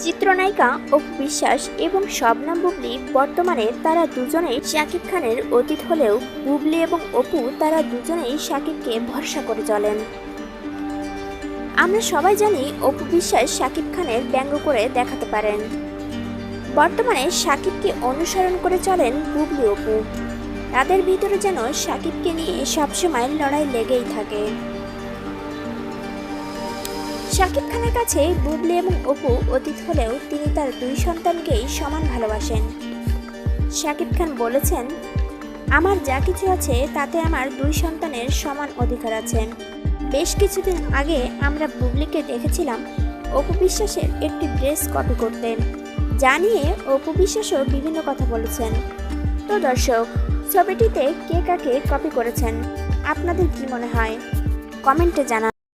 চিত্রনায়িকা অপু বিশ্বাস এবং শবনম বুবলি বর্তমানে তারা দুজনেই শাকিব খানের অতীত হলেও বুবলি এবং অপু তারা দুজনেই শাকিবকে ভরসা করে চলেন। আমরা সবাই জানি অপু বিশ্বাস শাকিব খানের ব্যঙ্গ করে দেখাতে পারেন। বর্তমানে শাকিবকে অনুসরণ করে চলেন বুবলি অপু। তাদের ভিতরে যেন শাকিবকে নিয়ে সবসময় লড়াই লেগেই থাকে। শাকিব খানের কাছে বুবলি এবং অপু অতীত হলেও তিনি তার দুই সন্তানকেই সমান ভালোবাসেন। শাকিব খান বলেছেন, আমার যা কিছু আছে, তাতে আমার দুই সন্তানের সমান অধিকার আছে। বেশ কিছুদিন আগে আমরা বুবলিকে দেখেছিলাম অপু বিশ্বাসের একটি ড্রেস কপি করতেন যা নিয়ে অপু বিশ্বাসও বিভিন্ন কথা বলেছেন। তো দর্শক, ছবিটিতে কে কাকে কপি করেছেন, আপনাদের কি মনে হয়? কমেন্টে জানান।